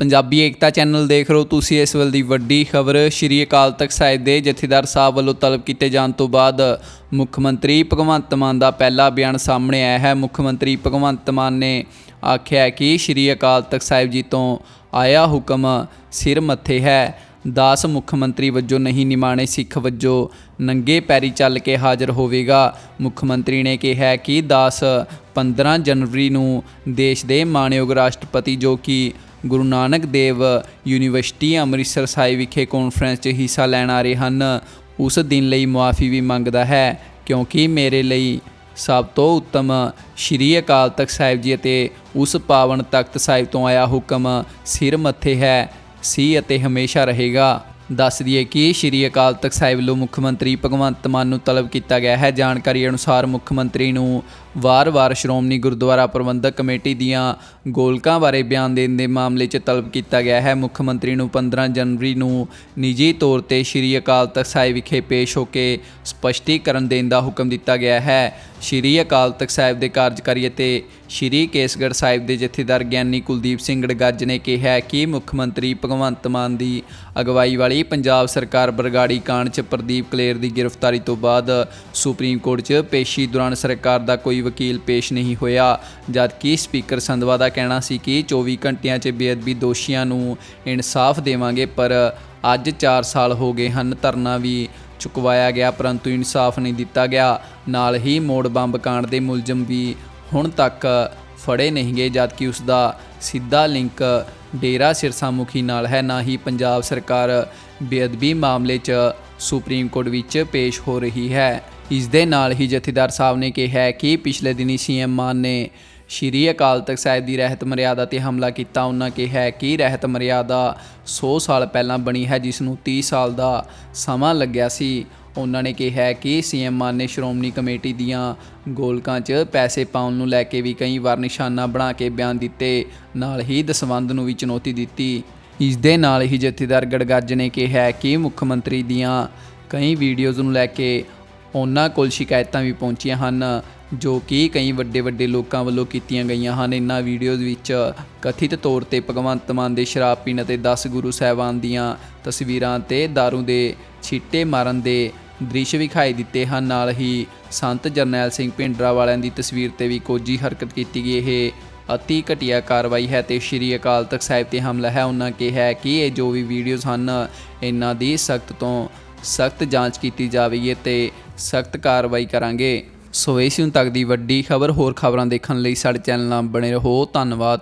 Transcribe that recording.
ਪੰਜਾਬੀ ਏਕਤਾ channel ਦੇਖ ਰਹੇ ਹੋ ਤੁਸੀਂ ਇਸ ਵੇਲੇ ਦੀ ਵੱਡੀ ਖਬਰ। ਸ਼੍ਰੀ ਅਕਾਲ ਤਖਤ ਸਾਹਿਬ ਦੇ ਜਥੇਦਾਰ ਸਾਹਿਬ ਵੱਲੋਂ ਤਲਬ ਕੀਤੇ ਜਾਣ ਤੋਂ ਬਾਅਦ ਮੁੱਖ ਮੰਤਰੀ ਭਗਵੰਤ ਮਾਨ ਦਾ ਪਹਿਲਾ ਬਿਆਨ ਸਾਹਮਣੇ ਆਇਆ ਹੈ। ਮੁੱਖ ਮੰਤਰੀ ਭਗਵੰਤ ਮਾਨ ਨੇ ਆਖਿਆ ਕਿ ਸ਼੍ਰੀ ਅਕਾਲ ਤਖਤ ਸਾਹਿਬ ਜੀ ਤੋਂ ਆਇਆ ਹੁਕਮ ਸਿਰ ਮੱਥੇ ਹੈ। ਦਾਸ ਮੁੱਖ ਮੰਤਰੀ ਵਜੋਂ ਨਹੀਂ, ਨਿਮਾਣੇ ਸਿੱਖ ਵਜੋਂ ਨੰਗੇ ਪੈਰੀ ਚੱਲ ਕੇ ਹਾਜ਼ਰ ਹੋਵੇਗਾ। ਮੁੱਖ ਮੰਤਰੀ ਨੇ ਕਿਹਾ ਕਿ ਦਾਸ 15 ਜਨਵਰੀ ਨੂੰ ਦੇਸ਼ ਦੇ ਮਾਣਯੋਗ ਰਾਸ਼ਟਰਪਤੀ ਜੋ ਕਿ ਗੁਰੂ ਨਾਨਕ ਦੇਵ ਯੂਨੀਵਰਸਿਟੀ ਅੰਮ੍ਰਿਤਸਰ ਸਾਹਿਬ ਵਿਖੇ ਕਾਨਫਰੰਸ 'ਚ ਹਿੱਸਾ ਲੈਣ ਆ ਰਹੇ ਹਨ। ਉਸ ਦਿਨ ਲਈ ਮੁਆਫੀ ਵੀ ਮੰਗਦਾ ਹੈ, ਕਿਉਂਕਿ ਮੇਰੇ ਲਈ ਸਭ ਤੋਂ ਉੱਤਮ ਸ਼੍ਰੀ ਅਕਾਲ ਤਖਤ ਸਾਹਿਬ ਜੀ ਅਤੇ ਉਸ ਪਾਵਨ ਤਖਤ ਸਾਹਿਬ ਤੋਂ ਆਇਆ ਹੁਕਮ ਸਿਰ ਮੱਥੇ ਹੈ, ਸੀ ਅਤੇ ਹਮੇਸ਼ਾ ਰਹੇਗਾ। ਦੱਸ ਦਈਏ ਕਿ ਸ਼੍ਰੀ ਅਕਾਲ ਤਖਤ ਸਾਹਿਬ ਵੱਲੋਂ ਮੁੱਖ ਮੰਤਰੀ ਭਗਵੰਤ ਮਾਨ ਨੂੰ ਤਲਬ ਕੀਤਾ ਗਿਆ ਹੈ। ਜਾਣਕਾਰੀ ਅਨੁਸਾਰ ਮੁੱਖ ਮੰਤਰੀ ਨੂੰ ਵਾਰ-ਵਾਰ ਸ਼੍ਰੋਮਣੀ ਗੁਰਦੁਆਰਾ ਪ੍ਰਬੰਧਕ ਕਮੇਟੀ ਦੀਆਂ ਗੋਲਕਾਂ ਬਾਰੇ ਬਿਆਨ ਦੇਣ ਦੇ ਮਾਮਲੇ 'ਚ ਤਲਬ ਕੀਤਾ ਗਿਆ ਹੈ। ਮੁੱਖ ਮੰਤਰੀ ਨੂੰ 15 ਜਨਵਰੀ ਨੂੰ ਨਿੱਜੀ ਤੌਰ ਤੇ ਸ਼੍ਰੀ ਅਕਾਲ ਤਖਤ ਸਾਹਿਬ ਵਿਖੇ ਪੇਸ਼ ਹੋ ਕੇ ਸਪਸ਼ਟੀਕਰਨ ਦੇਣ ਦਾ ਹੁਕਮ ਦਿੱਤਾ ਗਿਆ ਹੈ। ਸ਼੍ਰੀ ਅਕਾਲ ਤਖਤ ਸਾਹਿਬ ਦੇ ਕਾਰਜਕਾਰੀ ਅਤੇ ਸ਼੍ਰੀ ਕੇਸਗੜ੍ਹ ਸਾਹਿਬ ਦੇ ਜਥੇਦਾਰ ਗਿਆਨੀ ਕੁਲਦੀਪ ਸਿੰਘ ਗੜਗੱਜ ਨੇ ਕਿਹਾ ਕਿ ਮੁੱਖ ਮੰਤਰੀ ਭਗਵੰਤ ਮਾਨ ਦੀ ਅਗਵਾਈ ਵਾਲੀ ਪੰਜਾਬ ਸਰਕਾਰ ਬਰਗਾੜੀ ਕਾਂਡ 'ਚ ਪ੍ਰਦੀਪ ਕਲੇਰ ਦੀ ਗ੍ਰਿਫਤਾਰੀ ਤੋਂ ਬਾਅਦ ਸੁਪਰੀਮ ਕੋਰਟ 'ਚ ਪੇਸ਼ੀ ਦੌਰਾਨ ਸਰਕਾਰ ਦਾ ਕੋਈ ਵਕੀਲ ਪੇਸ਼ ਨਹੀਂ ਹੋਇਆ, ਜਦਕਿ ਸਪੀਕਰ ਸੰਧਵਾ ਦਾ ਕਹਿਣਾ ਸੀ ਕਿ 24 ਘੰਟਿਆਂ 'ਚ ਬੇਅਦਬੀ ਦੋਸ਼ੀਆਂ ਨੂੰ ਇਨਸਾਫ ਦੇਵਾਂਗੇ, ਪਰ ਅੱਜ 4 ਸਾਲ ਹੋ ਗਏ ਹਨ, ਧਰਨਾ ਵੀ ਚੁਕਵਾਇਆ ਗਿਆ, ਪਰੰਤੂ ਇਨਸਾਫ ਨਹੀਂ ਦਿੱਤਾ ਗਿਆ। ਨਾਲ ਹੀ ਮੋੜ ਬੰਬ ਕਾਂਡ ਦੇ ਮੁਲਜ਼ਮ ਵੀ ਹੁਣ ਤੱਕ ਫੜੇ ਨਹੀਂ ਗਏ ਜਦਕਿ ਉਸ ਦਾ ਸਿੱਧਾ ਲਿੰਕ ਡੇਰਾ ਸਿਰਸਾ ਮੁਖੀ ਨਾਲ ਹੈ। ਨਾ ਹੀ ਪੰਜਾਬ ਸਰਕਾਰ ਬੇਅਦਬੀ ਮਾਮਲੇ 'ਚ ਸੁਪਰੀਮ ਕੋਰਟ ਵਿੱਚ ਪੇਸ਼ ਹੋ ਰਹੀ ਹੈ। ਇਸ ਦੇ ਨਾਲ ਹੀ ਜਥੇਦਾਰ ਸਾਹਿਬ ਨੇ ਕਿਹਾ ਕਿ ਪਿਛਲੇ ਦਿਨੀ ਸੀਐਮ ਮਾਨ ਨੇ ਸ਼੍ਰੀ ਅਕਾਲ ਤਖਤ ਸਾਹਿਬ ਦੀ ਰਹਿਤ ਮਰਿਆਦਾ ਤੇ ਹਮਲਾ ਕੀਤਾ। ਉਹਨਾਂ ਕਿਹਾ ਕਿ ਰਹਿਤ ਮਰਿਆਦਾ 100 ਸਾਲ ਪਹਿਲਾਂ ਬਣੀ ਹੈ, ਜਿਸ ਨੂੰ 30 ਸਾਲ ਦਾ ਸਮਾਂ ਲੱਗਿਆ ਸੀ। ਉਹਨਾਂ ਨੇ ਕਿਹਾ ਹੈ ਕਿ ਸੀਐਮ ਮਾਨ ਨੇ ਸ਼੍ਰੋਮਣੀ ਕਮੇਟੀ ਦੀਆਂ ਗੋਲਕਾਂ 'ਚ ਪੈਸੇ ਪਾਉਣ ਨੂੰ ਲੈ ਕੇ ਵੀ ਕਈ ਵਾਰ ਨਿਸ਼ਾਨਾ ਬਣਾ ਕੇ ਬਿਆਨ ਦਿੱਤੇ। ਨਾਲ ਹੀ ਦਸਵੰਧ ਨੂੰ ਵੀ ਚੁਣੌਤੀ ਦਿੱਤੀ। ਇਸ ਦੇ ਨਾਲ ਹੀ ਜਥੇਦਾਰ ਗੜਗੱਜ ਨੇ ਕਿਹਾ ਕਿ ਮੁੱਖ ਮੰਤਰੀ ਦੀਆਂ ਕਈ ਵੀਡੀਓਜ਼ ਨੂੰ ਲੈ ਕੇ ਉਹਨਾਂ ਕੋਲ ਸ਼ਿਕਾਇਤਾਂ ਵੀ ਪਹੁੰਚੀਆਂ ਹਨ। ਜੋ ਕਿ ਕਈ ਵੱਡੇ ਵੱਡੇ ਲੋਕਾਂ ਵੱਲੋਂ ਕੀਤੀਆਂ ਗਈਆਂ ਹਨ। ਇਨ੍ਹਾਂ ਵੀਡੀਓਜ਼ ਵਿੱਚ ਕਥਿਤ ਤੌਰ ਤੇ ਭਗਵੰਤ ਮਾਨ ਦੇ ਸ਼ਰਾਬ ਪੀਣ ਅਤੇ 10 ਗੁਰੂ ਸਾਹਿਬਾਨ ਦੀਆਂ ਤਸਵੀਰਾਂ ਤੇ दारू ਦੇ ਛਿੱਟੇ ਮਾਰਨ ਦੇ ਦ੍ਰਿਸ਼ ਵਿਖਾਈ ਦਿੱਤੇ ਹਨ। ਨਾਲ ਹੀ ਸੰਤ ਜਰਨੈਲ ਸਿੰਘ ਭਿੰਡਰਾ ਵਾਲਿਆਂ ਦੀ ਤਸਵੀਰ ਤੇ ਵੀ ਕੋਝੀ ਹਰਕਤ ਕੀਤੀ ਗਈ। ਇਹ ਅਤੀ ਘਟੀਆ ਕਾਰਵਾਈ ਹੈ ਤੇ ਸ਼੍ਰੀ ਅਕਾਲ ਤਖਤ ਸਾਹਿਬ ਤੇ ਹਮਲਾ ਹੈ। ਉਹਨਾਂ ਕਿਹਾ ਕਿ ਇਹ ਜੋ ਵੀ ਵੀਡੀਓਜ਼ ਹਨ ਇਹਨਾਂ ਦੀ ਸਖਤ ਤੋਂ ਸਖਤ ਜਾਂਚ ਕੀਤੀ ਜਾਵੇਗੀ ਤੇ ਸਖਤ ਕਾਰਵਾਈ ਕਰਾਂਗੇ। ਸੋ ਇਸ ਹੁਣ ਤੱਕ ਦੀ ਵੱਡੀ ਖਬਰ। ਹੋਰ ਖਬਰਾਂ ਦੇਖਣ ਲਈ ਸਾਡੇ ਚੈਨਲ ਨਾਲ ਬਣੇ ਰਹੋ। ਧੰਨਵਾਦ।